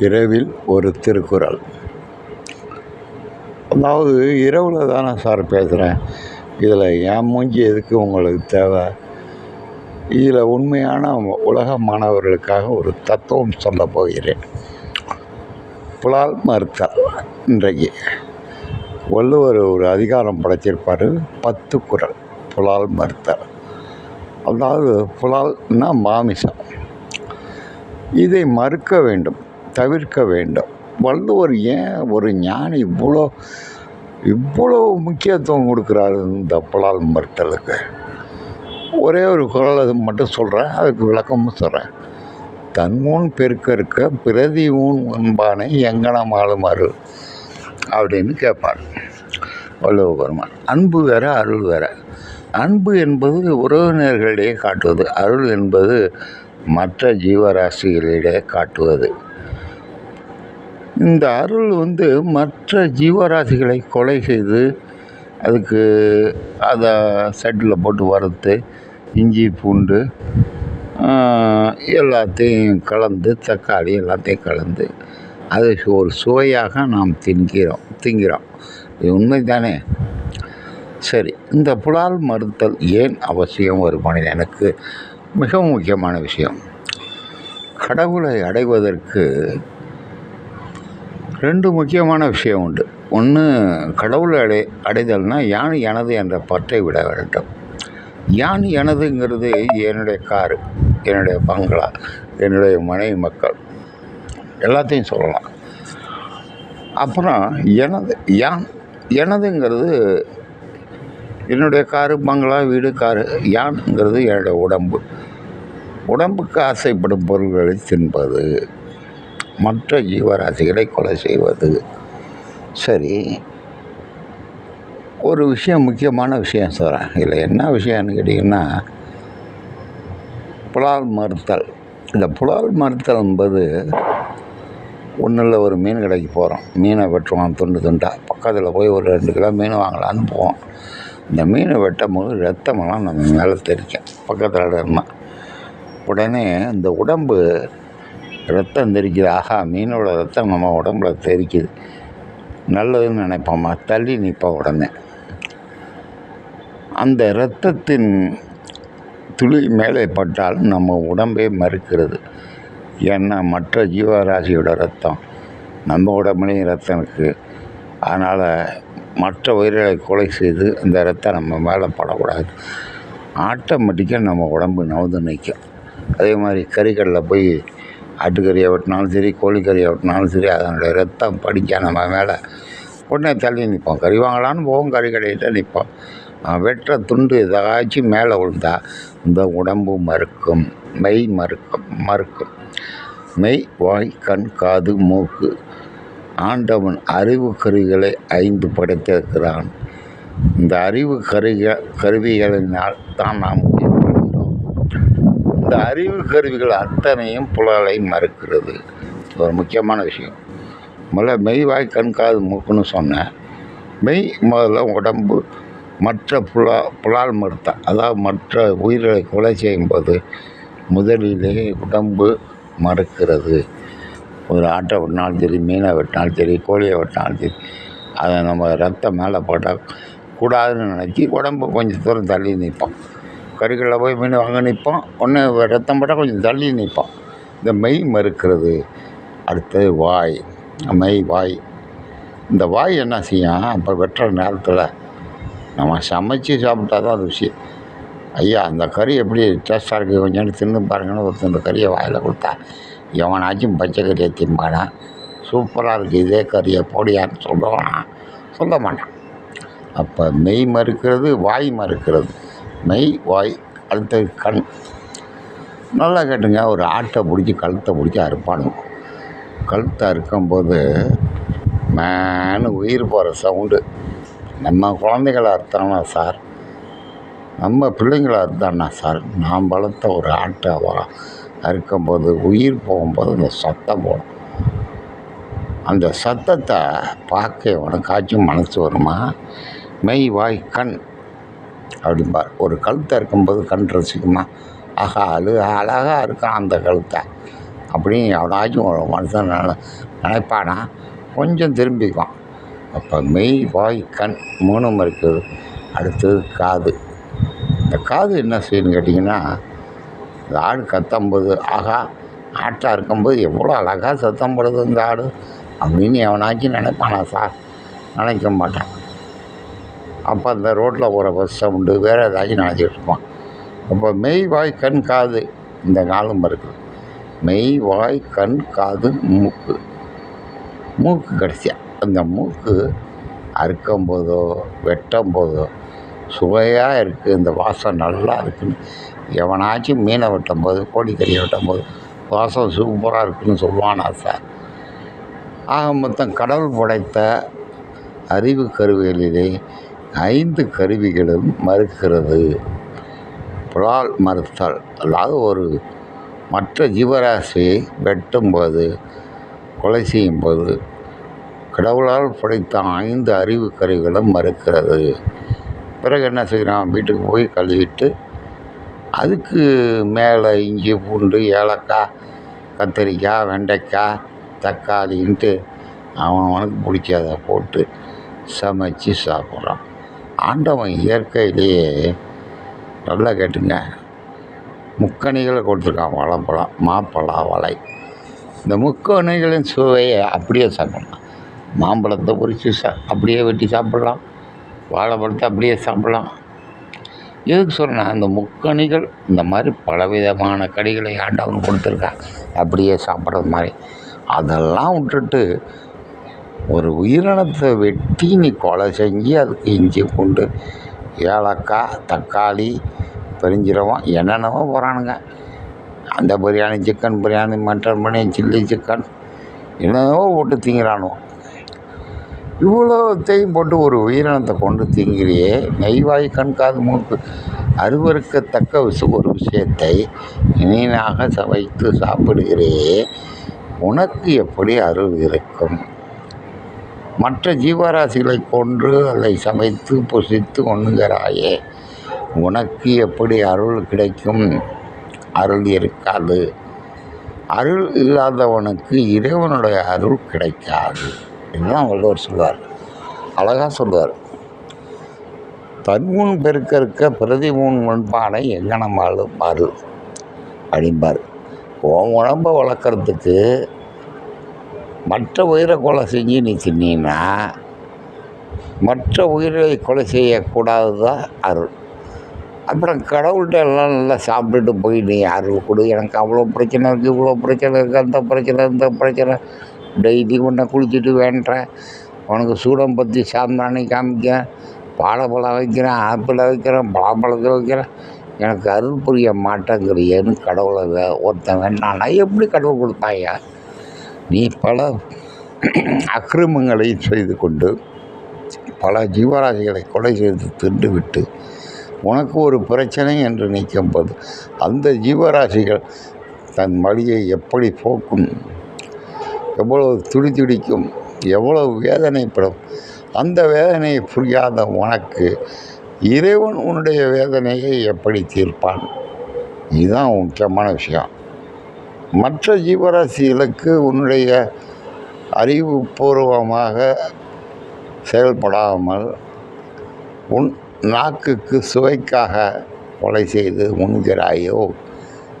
இரவில் ஒரு திருக்குறள். அதாவது இரவில் தானே சார் பேசுகிறேன் இதில் என் மூஞ்சி எதுக்கு உங்களுக்கு தேவை? இதில் உண்மையான உலக மாணவர்களுக்காக ஒரு தத்துவம் சொல்ல போகிறேன். புலால் மறுத்தல் இன்றைக்கு. வள்ளுவர் ஒரு அதிகாரம் படைச்சிருப்பார். பத்து குறள் புலால் மறுத்தல். அதாவது புலால்னா மாமிசம். இதை மறுக்க வேண்டும். தவிர்க்க வேண்டும். வள்ளுவர் ஏன் ஒரு ஞானி இவ்வளோ இவ்வளோ முக்கியத்துவம் கொடுக்குறாரு இந்த புலால் மறுத்தலுக்கு ஒரே ஒரு குரல் அது மட்டும் சொல்கிறேன் அதுக்கு விளக்கமும் சொல்கிறேன் தன்மூன் பெருக்கருக்க பிரதி ஊன் உண்பானை எங்கனம் ஆளுமாறு அப்படின்னு கேட்பார் வள்ளுவ பெருமான். அன்பு வேற அருள் வேற. அன்பு என்பது உறவினர்களிடையே காட்டுவது அருள் என்பது மற்ற ஜீவராசிகளிடையே காட்டுவது. இந்த அருள் வந்து மற்ற ஜீவராசிகளை கொலை செய்து அதுக்கு அதை சட்டில் போட்டு வறுத்து இஞ்சி பூண்டு எல்லாத்தையும் கலந்து தக்காளி எல்லாத்தையும் கலந்து அதை ஒரு சுவையாக நாம் தின்கிறோம் திங்கிறோம். இது உண்மை தானே சரி இந்த புலால் மறுத்தல் ஏன் அவசியம்? ஒரு மனிதனுக்கு மிகவும் முக்கியமான விஷயம். கடவுளை அடைவதற்கு ரெண்டு முக்கியமான விஷயம் உண்டு. ஒன்று கடவுள் அடை அடைதல்னால் யான் எனது என்ற பற்றை விட வேண்டும். யான் எனதுங்கிறது என்னுடைய காரு என்னுடைய பங்களா என்னுடைய மனைவி மக்கள் எல்லாத்தையும் சொல்லலாம். அப்புறம் எனது யான் எனதுங்கிறது என்னுடைய காரு பங்களா வீடு காரு யான்ங்கிறது என்னுடைய உடம்பு. உடம்புக்கு ஆசைப்படும் பொருள்களை தின்பது. மற்ற ஜீவராசிகளை கொலை செய்வது. சரி. ஒரு விஷயம் முக்கியமான விஷயம் சொல்கிறேன் இதில் என்ன விஷயம்னு கேட்டிங்கன்னா புலால் மறுத்தல். இந்த புலால் மறுத்தல் என்பது ஒன்றில் ஒரு மீன் கடைக்கு போகிறோம் மீனை வெட்டுவான் துண்டு துண்டாக பக்கத்தில் போய் ஒரு ரெண்டு கிலோ மீன் வாங்கலான்னு போவோம். இந்த மீனை வெட்டும் போது ரத்தமெல்லாம் நம்ம மேலே தெரிக்கும் பக்கத்தில் இருந்தால் உடனே இந்த உடம்பு ரத்தம் தெரிக்குது. ஆஹா மீனோட ரத்தம் நம்ம உடம்புல தெரிக்குது. நல்லதுன்னு நினைப்போம்மா தள்ளி நிற்போம் உடனே. அந்த இரத்தத்தின் துளி மேலே பட்டால் நம்ம உடம்பே மறுக்கிறது. ஏன்னா மற்ற ஜீவராசியோட ரத்தம் நம்ம உடம்புலையும் ரத்தம் இருக்குது அதனால் மற்ற உயிர்களை கொலை செய்து அந்த ரத்தம் நம்ம மேலே படக்கூடாது. ஆட்டோமேட்டிக்காக நம்ம உடம்பு நவந்து நிற்கும். அதே மாதிரி கறிகளில் போய் ஆட்டுக்கறியை வெட்டினாலும் சரி கோழிக்கறியை வெட்டினாலும் சரி அதனுடைய ரத்தம் படிக்க நம்ம மேலே உடனே தள்ளி நிற்போம் கறி வாங்கலான்னு போவோம் கறி கடையிட்ட நிற்போம் வெட்டுற துண்டு ஏதாச்சும் மேலே விழுந்தா இந்த உடம்பு மறுக்கும் மெய் மறுக்கும் மறுக்கும். மெய் வாய் கண் காது மூக்கு. ஆண்டவன் அறிவு கருவிகளை ஐந்து படைத்திருக்கிறான் இந்த அறிவு கருவிகள் கருவிகளினால் தான் நாம் இந்த அறிவு கருவிகள் அத்தனையும் புலலை மறுக்கிறது. ஒரு முக்கியமான விஷயம். முதல்ல மெய் வாய் கண் காது மூக்குன்னு சொன்னேன். மெய் முதல்ல உடம்பு மற்ற புலா புலால் மறுத்தான் அதாவது மற்ற உயிர்களை கொலை செய்யும்போது முதலிலே உடம்பு மறுக்கிறது. ஒரு ஆட்டை வெட்டினாலும் சரி மீனை வெட்டினாலும் சரி கோழியை வெட்டினாலும் சரி அதை நம்ம ரத்தம் மேலே போட்டால் கூடாதுன்னு நினச்சி உடம்பு கொஞ்சம் தூரம் தள்ளி நிற்போம் கறிகளில் போய் மீன் வாங்க நிற்போம் ஒன்று ரத்தம் போட்டால் கொஞ்சம் தள்ளி நிற்போம் இந்த மெய் மறுக்கிறது. அடுத்தது வாய். மெய் வாய். இந்த வாய் என்ன செய்யும்? அப்போ வெட்டுற நேரத்தில் நம்ம சமைச்சு சாப்பிட்டா தான் அது விஷயம். ஐயா அந்த கறி எப்படி டேஸ்ட்டாக இருக்குது கொஞ்சம் தின்னு பாருங்கன்னு ஒருத்தர் இந்த கறியை வாயில் கொடுத்தா எவனாச்சும் பச்சை கறியை திம்பானா சூப்பராக இருக்குது இதே கறியை போடியான்னு சொல்லுவானா சொல்ல மாட்டான். அப்போ மெய் மறுக்கிறது வாய் மறுக்கிறது. மெய் வாய் அடுத்தது கண். நல்லா கேட்டுங்க ஒரு ஆட்டை பிடிச்சி கழுத்தை பிடிச்சி அறுப்பானுங்க. கழுத்தை அறுக்கும்போது மேனு உயிர் போகிற சவுண்டு. நம்ம குழந்தைகளை அறுத்தானா சார்? நம்ம பிள்ளைங்களை அறுத்தானா சார்? நான் வளர்த்த ஒரு ஆட்டை அறுக்கும்போது உயிர் போகும்போது அந்த சத்தம் போடும். அந்த சத்தத்தை பார்க்க உனக்காச்சும் மனசு வருமா? மெய் வாய் கண். அப்படிம்பார் ஒரு கழுத்தை இருக்கும்போது கண் ரசிக்குமா? ஆஹா அழு அழகாக இருக்கான் அந்த கழுத்தை. அப்படின்னு எவனாச்சும் ஒரு மனுஷன் நினை நினைப்பானா? கொஞ்சம் திரும்பிக்குவான். அப்போ மெய் வாய் கண் மூணும் இருக்குது. அடுத்தது காது. இந்த காது என்ன செய்யணும்னு கேட்டிங்கன்னா இந்த ஆடு கத்தம்போது ஆகா ஆட்டாக இருக்கும்போது எவ்வளோ அழகாக சத்தம் போடுது இந்த ஆடு? அப்படின்னு எவனாச்சும் நினைப்பானா சார்? நினைக்க மாட்டான். அப்போ அந்த ரோட்டில் போகிற பஸ் சவுண்டு வேறு ஏதாச்சும் நினச்சிட்டு இருப்பான் அப்போ மெய் வாய் கண் காது இந்த நாளும் இருக்குது. மெய் வாய் கண் காது மூக்கு. மூக்கு கடைசியா. அந்த மூக்கு அறுக்கும் போதோ வெட்டும் போதோ சுவையாக இருக்குது இந்த வாசம் நல்லா இருக்குன்னு. எவனாச்சும் மீனை வெட்டும் போது கோழிக்கறியை வெட்டும் போது வாசம் சூப்பராக இருக்குன்னு சொல்லுவானா சார் ஆக மொத்தம் கடவுள் படைத்த அறிவு கருவிகளிலே ஐந்து கருவிகளும் மறுக்கிறது. புலால் மறுத்தல் அதாவது ஒரு மற்ற ஜீவராசியை வெட்டும்போது கொலை செய்யும்போது கடவுளால் படைத்த ஐந்து அறிவு கருவிகளும் மறுக்கிறது. பிறகு என்ன செய்கிறான் வீட்டுக்கு போய் கழுவிட்டு அதுக்கு மேலே இஞ்சி பூண்டு ஏலக்காய் கத்திரிக்காய் வெண்டைக்காய் தக்காளின்ட்டு அவன் அவனுக்கு பிடிக்காத போட்டு சமைச்சு சாப்பிட்றான். ஆண்டவன் இயற்கையிலேயே நல்லா கேட்டுங்க. முக்கணிகளை கொடுத்துருக்கான் வாழைப்பழம் மாப்பழம் வலை. இந்த முக்கணிகளின் சுவையை அப்படியே சாப்பிடலாம். மாம்பழத்தை பொரித்து சா அப்படியே வெட்டி சாப்பிட்லாம். வாழைப்பழத்தை அப்படியே சாப்பிட்லாம். எதுக்கு சொல்கிறேன் அந்த முக்கணிகள் இந்த மாதிரி பலவிதமான கடிகளை ஆண்டவன் கொடுத்துருக்கான். அப்படியே சாப்பிட்றது மாதிரி. அதெல்லாம் விட்டுட்டு ஒரு உயிரினத்தை வெட்டி நீ கொலை செஞ்சு அதுக்கு இஞ்சி பூண்டு ஏலக்காய் தக்காளி பெருஞ்சீரகம் என்னென்னவோ போகிறானுங்க அந்த biryani chicken biryani mutton biryani chilli chicken என்னென்னவோ போட்டு திங்கிறானோ இவ்வளோத்தையும் போட்டு ஒரு உயிரினத்தை கொண்டு திங்கிறியே நெய்வாய் கண்காது மூக்கு. அருவருக்கத்தக்க விஷ ஒரு விஷயத்தை இனியனாக சமைத்து சாப்பிடுகிறே உனக்கு எப்படி அருள் இருக்கும்? மற்ற ஜீவராசிகளை கொன்று அதை சமைத்து புசித்து உண்ணுகிறாயே உனக்கு எப்படி அருள் கிடைக்கும்? அருள் இருக்காது. அருள் இல்லாதவனுக்கு இறைவனுடைய அருள் கிடைக்காது. இதுதான் வள்ளுவர் சொல்வார். அழகாக சொல்வார். தன்முன் பெருக்க இருக்க பிரதி முன் முன்பானை எங்கனமாலும் அருள் அப்படிம்பார். உன் உடம்பை வளர்க்குறதுக்கு மற்ற உயிரை கொலை செஞ்சு நீ தின்னா மற்ற உயிரை கொலை செய்யக்கூடாது தான் அருள். அப்புறம் கடவுள்கிட்ட எல்லாம் நல்லா சாப்பிட்டுட்டு போய் நீ அருள் கொடு எனக்கு அவ்வளோ பிரச்சனை இருக்குது இவ்வளோ பிரச்சனை இருக்குது அந்த பிரச்சனை இந்த பிரச்சனை. டெய்லி உன்னை குளிச்சுட்டு வேண்டேன் உனக்கு சூடம் பற்றி சாந்தானி காமிக்கிறேன். வாழைப்பழம் வைக்கிறேன் ஆப்பிளை வைக்கிறேன் பலாப்பழத்தை வைக்கிறேன். எனக்கு அருள் புரிய மாட்டேங்கிறியேன்னு கடவுளை வே- ஒருத்தன் வேண்டானா எப்படி கடவுள் கொடுப்பாயா நீ பல அக்கிரமங்களை செய்து கொண்டு பல ஜீவராசிகளை கொலை செய்து திண்டுவிட்டு உனக்கு ஒரு பிரச்சனை என்று நிற்கும் போது அந்த ஜீவராசிகள் தன் வழியை எப்படி போக்கும்? எவ்வளவு துடி துடிக்கும்? எவ்வளவு வேதனைப்படும்? அந்த வேதனையை புரியாத உனக்கு இறைவன் உன்னுடைய வேதனையை எப்படி தீர்ப்பான்? இதுதான் முக்கியமான விஷயம். மற்ற ஜீவராசிகளுக்கு உன்னுடைய அறிவுபூர்வமாக செயல்படாமல் உன் நாக்குக்கு சுவைக்காக கொலை செய்து உண்கிறாயோ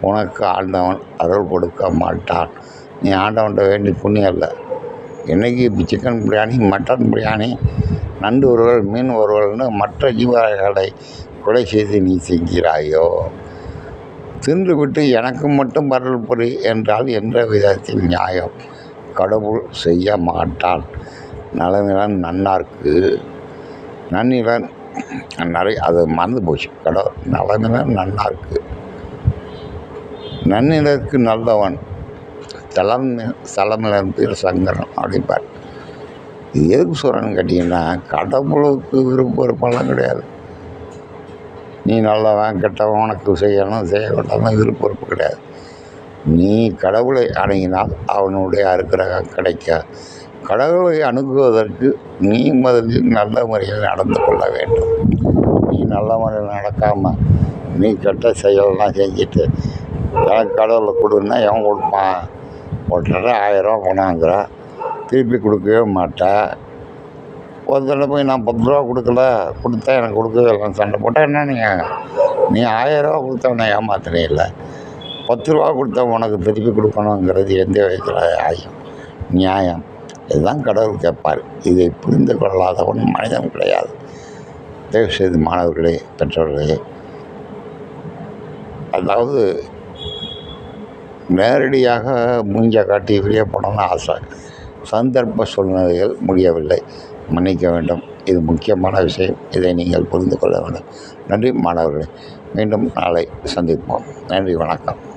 உனக்கு ஆண்டவன் அருள் கொடுக்க மாட்டான். நீ ஆண்டவன்கிட்ட வேண்டி புண்ணியம் இல்லை இன்றைக்கி சிக்கன் பிரியாணி மட்டன் பிரியாணி நண்டு ஒருவல் மீன் ஒருவல்னு மற்ற ஜீவர்களை கொலை செய்து நீ செய்கிறாயோ தின்று விட்டு எனக்கு மட்டும் அருள் புரி என்றால் என்ற விதத்தில் நியாயம். கடவுள் செய்ய மாட்டான். நலனிலன் நன்னார்க்கு. நன்னிலன் நிறைய அது மறந்து போச்சு. கடவுள் நலனிலன் நன்னார்க்கு. நன்னிலருக்கு நல்லவன். தளம் தளமிலன் பேர் சங்கரன் அப்படிம்பார். இது எதுக்கு சொல்கிறேன்னு கேட்டிங்கன்னா கடவுளுக்கு விருப்ப விருப்பம்லாம் கிடையாது. நீ நல்லவன் கெட்டவன் உனக்கு செய்யணும் செய்ய வேண்டாம் விருப்ப பொறுப்பு கிடையாது. நீ கடவுளை அணுகினால் அவனுடைய அனுக்கிரகம் கிடைக்காது. கடவுளை அணுகுவதற்கு நீ முதலில் நல்ல முறையில் நடந்து கொள்ள வேண்டும். நீ நல்ல முறையில் நடக்காமல் நீ கெட்ட செயலெல்லாம் செஞ்சுட்டு எனக்கு கடவுளை கொடுன்னா எவன் கொடுப்பான்? ஒட்டரை ஆயிரம் ரூபா பணங்கிறான் திருப்பி கொடுக்கவே மாட்டேன் ஒருத்தர் போய் நான் பத்து ரூபா கொடுக்கல கொடுத்தா எனக்கு கொடுக்கவே இல்லைன்னு சண்டை போட்டால் என்ன நீங்கள் நீ ஆயிரரூவா கொடுத்தவனை இல்லை. பத்து ரூபா கொடுத்தா உனக்கு திருப்பி கொடுக்கணுங்கிறது எந்த விதத்தில் ஆயும் நியாயம். இதுதான் கடவுள் கேட்பார். இதை புரிந்து கொள்ளாதவன் மனிதன் கிடையாது. தயவு செய்து மாணவர்களே பெற்றோர்களே. அதாவது நேரடியாக மூஞ்ச காட்டி வெளியே போனோம்னு ஆசை. சந்தர்ப்ப சூழ்நிலைகள் முடியவில்லை. மன்னிக்க வேண்டும். இது முக்கியமான விஷயம். இதை நீங்கள் புரிந்து கொள்ள வேண்டும். நன்றி மாணவர்களே. மீண்டும் நாளை சந்திப்போம். நன்றி வணக்கம்.